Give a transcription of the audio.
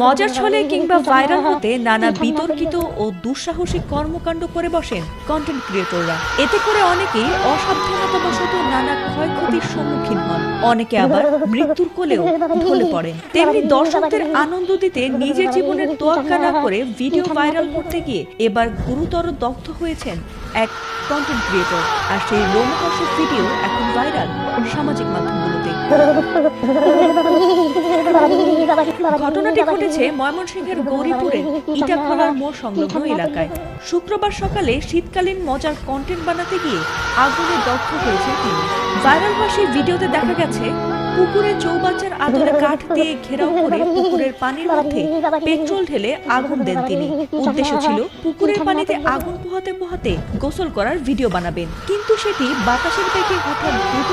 মজার ছলে কিংবা ভাইরাল হতে নানা বিতর্কিত ও দুঃসাহসিক কর্মকাণ্ড করে বসেন কন্টেন্ট ক্রিয়েটররা এতে করে অনেকেই অসাবধানতাবশত নানা ক্ষয়ক্ষতির সম্মুখীন হন। অনেকে আবার মৃত্যুর কোলেও ঢলে পড়েন। তেমনি দর্শকদের আনন্দ দিতে নিজের জীবনের তোয়াক্কা না করে ভিডিও ভাইরাল করতে গিয়ে এবার গুরুতর দগ্ধ হয়েছেন এক কন্টেন্ট ক্রিয়েটর আর সেই রোমহর্ষক ভিডিও এখন ভাইরাল সামাজিক মাধ্যমগুলোতে। ঘটনাটি ঘটেছে ময়মনসিংহের গৌরীপুরের ইটাখোলার মোড় সংলগ্ন এলাকায়। শুক্রবার সকালে শীতকালীন মজার কন্টেন্ট বানাতে গিয়ে আগুনে দগ্ধ হয়েছেন তিনি। ভাইরাল সেই ভিডিওতে দেখা গেছে, পুকুরে চৌবাচ্চার আদলে কাঠ দিয়ে ঘেরাও করে পুকুরের পানির মধ্যে পেট্রোল ঢেলে আগুন দেন তিনি। উদ্দেশ্য ছিল পুকুরের পানিতে আগুন পোহাতে পোহাতে গোসল করার ভিডিও বানাবেন। কিন্তু সেটি বাতাসের বেগে হঠাৎ দ্রুত